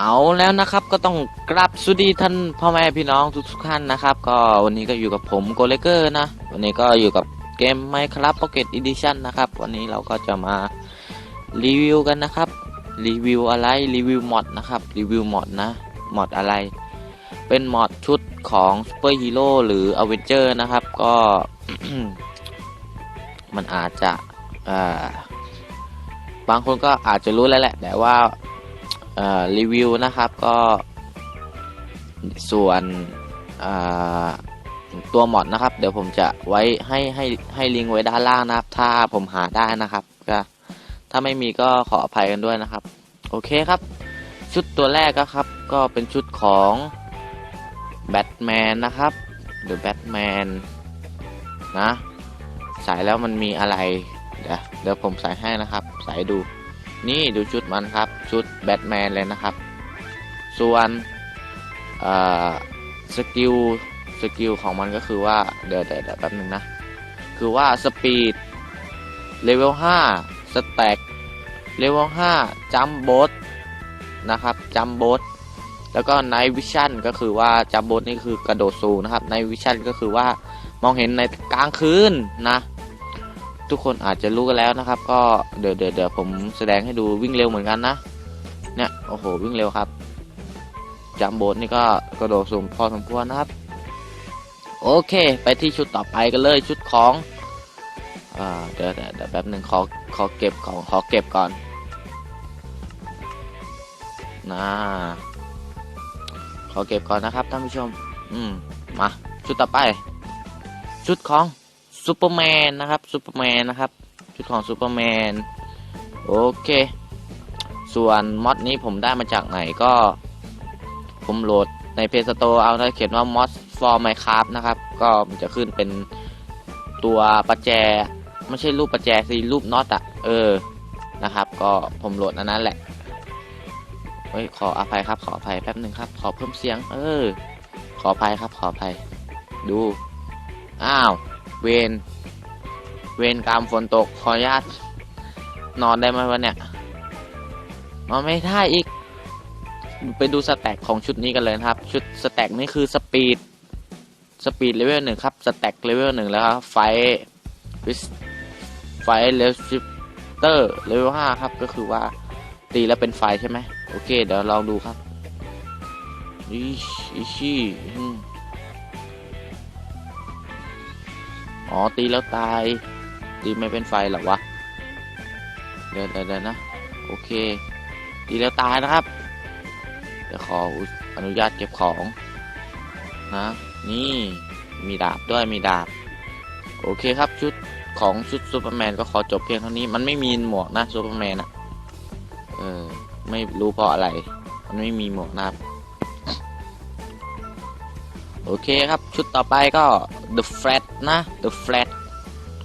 เอาแล้วนะครับก็ต้องกราบสวัสดีท่านพ่อแม่พี่น้องทุกๆท่านนะครับ ก็วันนี้ก็อยู่กับผมโกเลเกอร์นะ วันนี้ก็อยู่กับเกม Minecraft Pocket Edition นะครับ วันนี้เราก็จะมารีวิวกันนะครับ รีวิวอะไรรีวิวมอดนะครับรีวิวมอดนะมอดอะไร เป็นมอดชุดของซูเปอร์ฮีโร่หรืออเวนเจอร์นะครับ ก็มันอาจจะบางคนก็อาจจะรู้แล้วแหละ แต่ว่า รีวิวนะครับก็ส่วนตัวหมอดนะครับ เดี๋ยวผมจะไว้ให้ให้ให้ลิงก์ไว้ด้านล่างนะครับ ถ้าผมหาได้นะครับก็ถ้าไม่มีก็ขออภัยกันด้วยนะครับ โอเคครับ ชุดตัวแรกก็ครับ ก็เป็นชุดของแบทแมนนะครับ หรือแบทแมนนะใส่แล้วมันมีอะไร เดี๋ยวเดี๋ยวผมใส่ให้นะครับใส่ดู นี่ดูชุดมันครับ ชุดแบทแมนเลยนะครับ ส่วนสกิลสกิลของมันก็คือว่า เดี๋ยวเดี๋ยวแป๊บนึงนะ คือว่าสปีดเลเวล5สแต็กเลเวล5จัมโบสนะครับจัมโบสแล้วก็ไนวิชั่นก็คือว่าจัมโบสนี่คือกระโดดสูงนะครับไนวิชั่นก็คือว่ามองเห็นในกลางคืนนะ ทุกคนอาจจะรู้กันแล้วนะครับ ก็เดี๋ยวเดี๋ยวเดี๋ยวผมแสดงให้ดูวิ่งเร็วเหมือนกันนะ เนี่ยโอ้โหวิ่งเร็วครับจัมโบสนี่ก็กระโดดสูงพอสมควรนะครับ โอเค ไปที่ชุดต่อไปกันเลยชุดของอ่าเดี๋ยวเดี๋ยวเดี๋ยวแป๊บหนึ่งขอขอเก็บของขอเก็บก่อนนะขอเก็บก่อนนะครับท่านผู้ชม อืมมาชุดต่อไป ชุดของ ซูเปอร์แมนนะครับซูเปอร์แมนนะครับชุดของซูเปอร์แมนโอเคส่วนมอดนี้ผมได้มาจากไหนก็ ผมโหลดในเพจสโตเอาถ้าเขียนว่า mod for minecraft นะครับ ก็มันจะขึ้นเป็นตัวประแจ ไม่ใช่รูปประแจสิรูปน็อตอะเออนะครับ ก็ผมโหลดอันนั้นแหละเฮ้ยขออภัยครับขออภัยแป๊บหนึ่งครับ ขอเพิ่มเสียง เออ ขออภัยครับขออภัย ดู อ้าว เวนเวนกรรมฝนตกขออนุญาตนอนได้ไหมวะเนี่ยนอนไม่ได้อีก ไปดูสแต็กของชุดนี้กันเลยนะครับ ชุดสแต็กนี่คือสปีดสปีดเลเวลหนึ่งครับสแต็กเลเวลหนึ่งแล้วครับไฟไฟเลชิปเตอร์เลเวลห้าครับก็คือว่าตีแล้วเป็นไฟใช่ไหมโอเค เดี๋ยวลองดูครับอิชิ อ๋อ ตีแล้วตาย ตีไม่เป็นไฟหรอวะเดี๋ยวเดี๋ยวเดี๋ยวนะ โอเค ตีแล้วตายนะครับ เดี๋ยวขออนุญาตเก็บของ นะ นี่มีดาบด้วยมีดาบ โอเคครับชุดของชุดซูเปอร์แมนก็ขอจบเพียงเท่านี้ มันไม่มีหมวกนะซูเปอร์แมนอะเออ ไม่รู้เพราะอะไร มันไม่มีหมวกนะครับ โอเคครับ ชุดต่อไปก็ The Flat นะ The Flat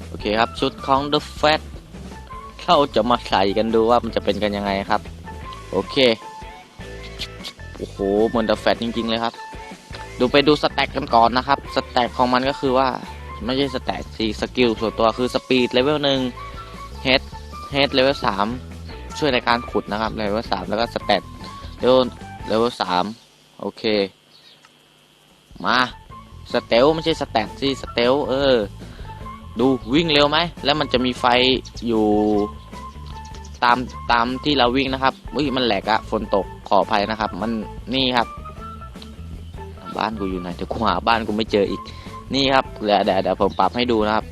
โอเคครับ ชุดของ The Flat เราจะมาใส่กันดูว่ามันจะเป็นกันยังไงครับ โอเค โอ้โหเหมือน The Flat จริง ๆ เลยครับ ดูไปดูสแต็กกันก่อนนะครับ สแต็กของมันก็คือว่า ไม่ใช่สแต็กสีสกิลส่วนตัวคือสปีดเลเวลหนึ่งเฮดเฮดเลเวลสามช่วยในการขุดนะครับเลเวลสามแล้วก็สแต็กเลเวลเลเวลสามโอเค มาสเตลไม่ใช่สแต็กสิสเตลเออ ดูวิ่งเร็วไหม แล้วมันจะมีไฟอยู่ตามตามที่เราวิ่งนะครับอุ้ยมันแหลกอะฝนตกขออภัยนะครับ มันนี่ครับ บ้านกูอยู่ไหนเดี๋ยวกูหาบ้านกูไม่เจออีก นี่ครับเดี๋ยวเดี๋ยวเดี๋ยวผมปรับให้ดูนะครับ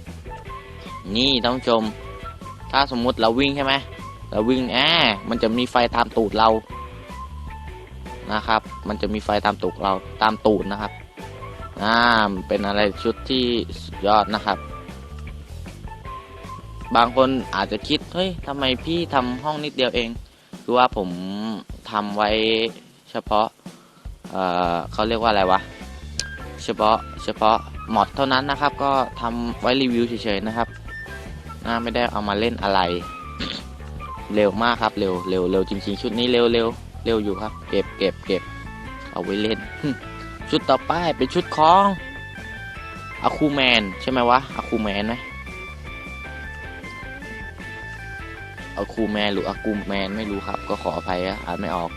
นี่ต้องชม ถ้าสมมุติเราวิ่งใช่ไหมเราวิ่งแอบมันจะมีไฟตามตูดเรานะครับ มันจะมีไฟตามตูดเราตามตูดนะครับ อ่าเป็นอะไรชุดที่สุดยอดนะครับ บางคนอาจจะคิด เฮ้ยทำไมพี่ทำห้องนิดเดียวเอง คือว่าผมทำไว้เฉพาะ เอ่อเขาเรียกว่าอะไรวะ เฉพาะเฉพาะหมอดเท่านั้นนะครับ ก็ทำไว้รีวิวเฉยๆนะครับน่าไม่ได้เอามาเล่นอะไร เร็วมากครับ เร็วเร็วเร็วจริงๆ ชุดนี้เร็วเร็วเร็วอยู่ครับ เก็บเก็บเก็บเอาไว้เล่น ชุดต่อไปเป็นชุดของอาคูแมนใช่ไหมวะอาคูแมนไหมอาคูแมนหรืออากูแมนไม่รู้ครับ ก็ขออภัยอะอ่านไม่ออก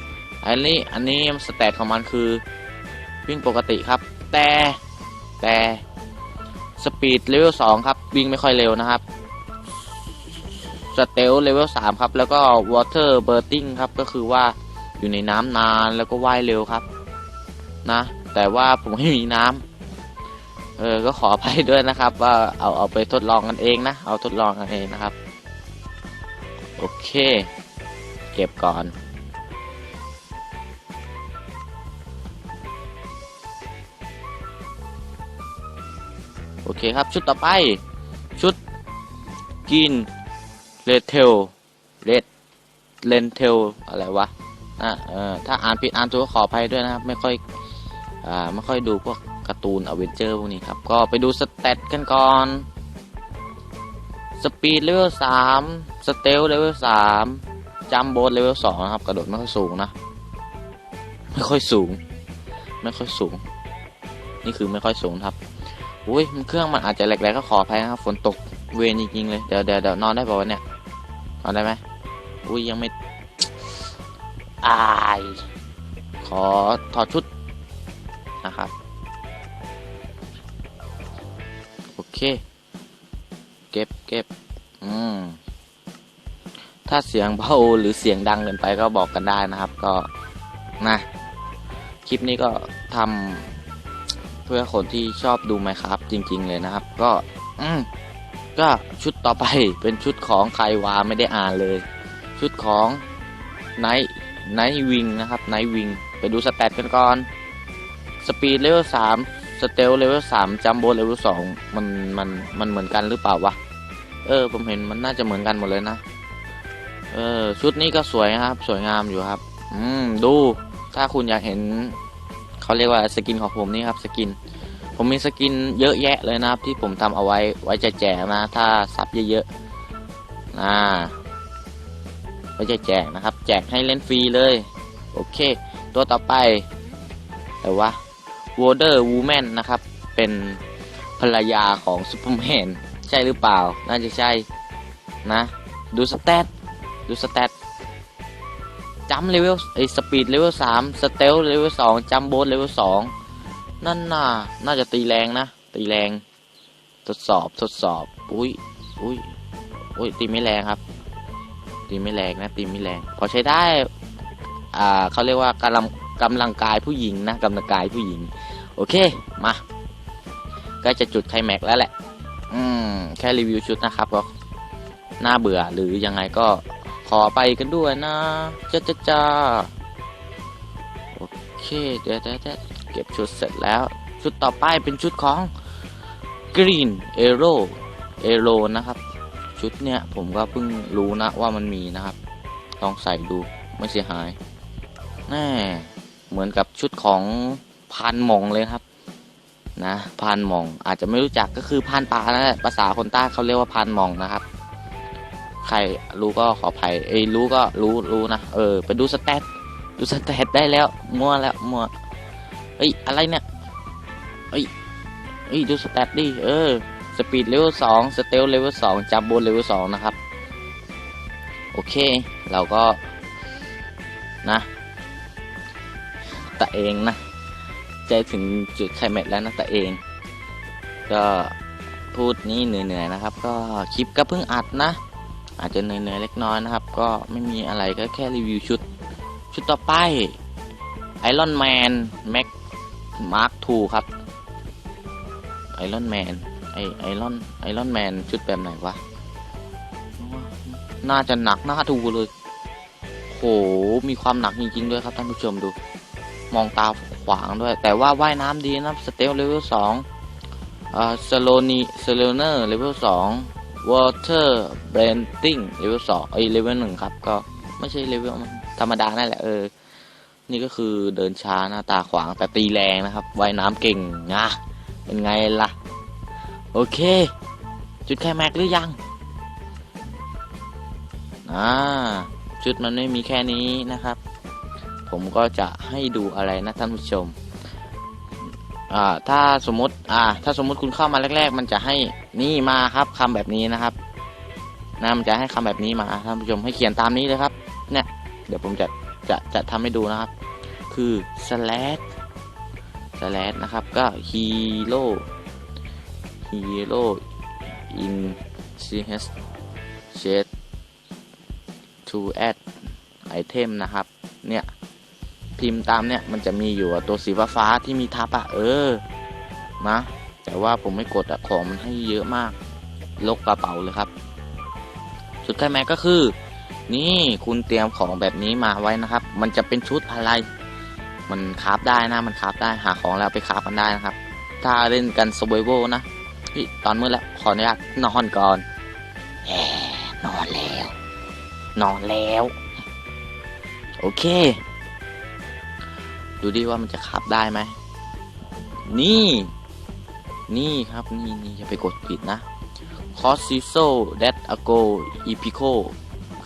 อันนี้อันนี้สเตตของมันคือวิ่งปกติครับ แต่แต่สปีดเลเวลสองครับ วิ่งไม่ค่อยเร็วนะครับสเตลเลเวลสามครับ แล้วก็วอเตอร์เบอร์ติ้งครับ ก็คือว่าอยู่ในน้ำนานแล้วก็ว่ายเร็วครับ นะ แต่ว่าผมไม่มีน้ำเออ ก็ขออภัยด้วยนะครับ ว่าเอาเอาไปทดลองกันเองนะ เอาทดลองกันเองนะครับ โอเค เก็บก่อนโอเคครับ ชุดต่อไป ชุดกินเลเทลเลดเลนเทลอะไรวะนะเออถ้าอ่านผิดอ่านถูกขออภัยด้วยนะครับ ไม่ค่อย ไม่ค่อยดูพวกการ์ตูนอเวนเจอร์พวกนี้ครับ ก็ไปดูสเตตกันก่อนสปีดเลเวลสามสเตลเลเวลสามจัมโบเลเวลสองนะครับ กระโดดไม่ค่อยสูงนะ ไม่ค่อยสูง ไม่ค่อยสูง นี่คือไม่ค่อยสูงครับอุ้ยเครื่องมันอาจจะแหลกๆก็ขออภัยนะครับ ฝนตกเวรจริงๆเลย เดี๋ยวเดี๋ยวเดี๋ยวนอนได้ป่าวเนี่ย นอนได้ไหมอุ้ยยังไม่อาย ขอถอดชุด นะครับ โอเค เก็บเก็บอืมถ้าเสียงเบาหรือเสียงดังเกินไปก็บอกกันได้นะครับ ก็นะคลิปนี้ก็ทำเพื่อคนที่ชอบดูไหมครับ จริง ๆ เลยนะครับ ก็ อืมก็ชุดต่อไปเป็นชุดของใครวาไม่ได้อ่านเลย ชุดของไนท์ไนท์วิงนะครับไนท์วิงไปดูสแตทกันก่อน สปีดเลเวลสามสเตลเลเวลสามจัมโบเลเวลสองมันมันมันเหมือนกันหรือเปล่าวะ เออ ผมเห็นมันน่าจะเหมือนกันหมดเลยนะ เออ ชุดนี้ก็สวยนะครับ สวยงามอยู่ครับ อืม ดู ถ้าคุณอยากเห็น เขาเรียกว่าสกินของผมนี่ครับ สกิน ผมมีสกินเยอะแยะเลยนะครับ ที่ผมทำเอาไว้ไว้จะแจกนะ ถ้าซับเยอะๆนะไว้จะแจกนะครับ แจกให้เล่นฟรีเลย โอเค ตัวต่อไปแต่ว่า Wonder Woman นนะครับ เป็นภรรยาของซูเปอร์แมนใช่หรือเปล่า น่าจะใช่นะ ดูสเตตดูสเตตจัมเลเวลไอสปีดเลเวลสามสเตลเลเวลสองจัมโบเลเวลสองนั่นน่ะน่าจะตีแรงนะ ตีแรง ทดสอบทดสอบ อุ้ยอุ้ยอุ้ยตีไม่แรงครับ ตีไม่แรงนะ ตีไม่แรง พอใช้ได้ อ่าเขาเรียกว่ากำลังกำลังกายผู้หญิงนะกำลังกายผู้หญิง โอเค มา ก็จะจุดไคลแม็กแล้วแหละ อืม แค่รีวิวชุดนะครับก็น่าเบื่อหรือยังไงก็ขอไปกันด้วยนะจ้าจ้าจ้าโอเคเดี๋ยวเดี๋ยวเดี๋ยวเก็บชุดเสร็จแล้ว ชุดต่อไปเป็นชุดของ Green Arrow Arrow นะครับ ชุดเนี้ยผมก็เพิ่งรู้นะว่ามันมีนะครับ ลองใส่ดูไม่เสียหาย แน่ เหมือนกับชุดของ พานหมองเลยครับ นะพานหมอง อาจจะไม่รู้จักก็คือพานปลานะภาษาคนใต้เขาเรียกว่าพานหมองนะครับ ใครรู้ก็ขออภัยเอ้รู้ก็รู้รู้นะเออ ไปดูสแตทดูสแตทได้แล้วมั่วแล้วมั่วเอ้ยอะไรเนี่ยเอ้ยเอ้ยดูสแตทดิเออสปีดเลเวลสองสเตลเลเวลสองจับบนเลเวลสองนะครับ โอเค เราก็นะตะเองนะ ใจถึงจุดไคลแม็กซ์แล้วนะตะเอง ก็พูดนี้เหนื่อยๆนะครับ ก็คลิปก็เพิ่งอัดนะ อาจจะเหนื่อยๆเล็กน้อยนะครับ ก็ไม่มีอะไรก็แค่รีวิวชุด ชุดต่อไปไอรอนแมนแม็กมาร์คทูครับไอรอนแมนไอไอรอนไอรอนแมนชุดแบบไหนวะ น่าจะหนักหน่าดูเลยโหมีความหนักจริงๆด้วยครับท่านผู้ชมดู มองตาขวางด้วย แต่ว่าว่ายน้ำดีนะสเตลเลเวลสองอ่าสโลนีสโลเนอร์เลเวลสอง Water Branding เลเวลสองไอเลเวลหนึ่งครับ ก็ไม่ใช่เลเวลธรรมดานั่นแหละเออ นี่ก็คือเดินช้าหน้าตาขวางแต่ตีแรงนะครับว่ายน้ำเก่งนะเป็นไงล่ะ โอเค จุดแค่แม็กหรือยังอ่าจุดมันไม่มีแค่นี้นะครับ ผมก็จะให้ดูอะไรนะท่านผู้ชมอ่าถ้าสมมติอ่าถ้าสมมติคุณเข้ามาแรก ๆ มันจะให้นี่มาครับคำแบบนี้นะครับนะมันจะให้คำแบบนี้มาท่านผู้ชมให้เขียนตามนี้เลยครับ เนี่ย เดี๋ยวผมจะจะจะทำให้ดูนะครับ คือ slash slash นะครับก็ hero hero in ch shade to add item นะครับ เนี่ย พิมพ์ตามเนี่ยมันจะมีอยู่ตัวสีฟ้าที่มีทับอะเออนะแต่ว่าผมไม่กดอะของมันให้เยอะมากลกกระเป๋าเลยครับสุดท้ายแม็กก็คือ นี่คุณเตรียมของแบบนี้มาไว้นะครับ มันจะเป็นชุดอะไร มันคราฟได้นะ มันคราฟได้หาของแล้วไปคราฟกันได้นะครับ ถ้าเล่นกันส u r v i v a l นะเฮ้ยตอนมืดแล้วขออนุญาตนอนก่อนแหมนอนแล้ว นอนแล้ว โอเค ดูดิว่ามันจะคราฟได้ไหม นี่ นี่ครับนี่นี่อย่าไปกดผิดนะ c o s i s o that ago epico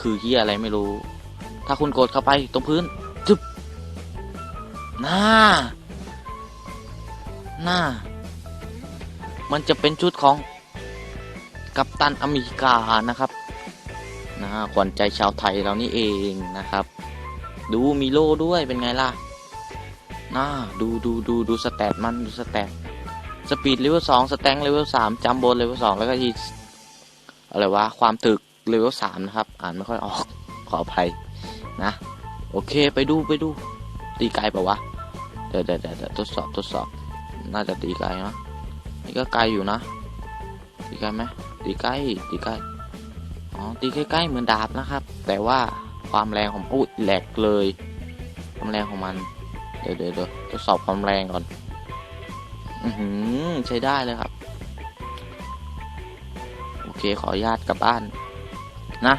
คือเฮียอะไรไม่รู้ ถ้าคุณกดเข้าไปตรงพื้นจึบหน้า หน้า มันจะเป็นชุดของกัปตันอเมริกานะครับนะขวัญใจชาวไทยเรานี่เองนะครับ ดูมีโล่ด้วยเป็นไงล่ะ น่าดูดูดูดูสแตทมันดูสแตทสปีดเลเวลสองสแตงเลเวลสามจัมโบเลเวลสองแล้วก็ทีอะไรวะความตึกเลเวลสามนะครับ อ่านไม่ค่อยออกขออภัยนะ โอเคไปดูไปดู ตีไกลปะวะ เดี๋ยวเดี๋ยวเดี๋ยวทดสอบทดสอบ น่าจะตีไกลนะนี่ก็ไกลอยู่นะ ตีไกลไหมตีใกล้ตีใกล้อ๋อตีใกล้ๆเหมือนดาบนะครับ แต่ว่าความแรงของอุ้ยแหลกเลย ความแรงของมัน ดี๋ยวเดี๋ยวเดี๋ยวทดสอบความแรงก่อน อือหือใช้ได้เลยครับ โอเคขออนุญาตกลับบ้านนะ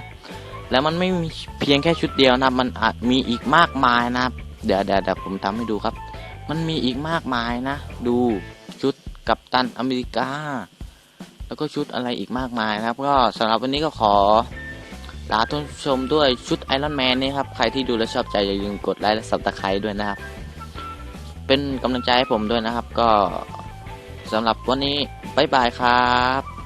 แล้วมันไม่มีเพียงแค่ชุดเดียวนะมันอาจมีอีกมากมายนะครับ เดี๋ยวเดี๋ยวเดี๋ยวผมทำให้ดูครับ มันมีอีกมากมายนะ ดูชุดกัปตันอเมริกา แล้วก็ชุดอะไรอีกมากมายนะครับ ก็สำหรับวันนี้ก็ขอลาท่านชมด้วยชุดไอรอนแมนนี่ครับ ใครที่ดูแล้วชอบใจอย่าลืมกดไลค์และสับตะไคร้ด้วยนะครับ เป็นกำลังใจให้ผมด้วยนะครับ ก็สำหรับวันนี้บ๊ายบายครับ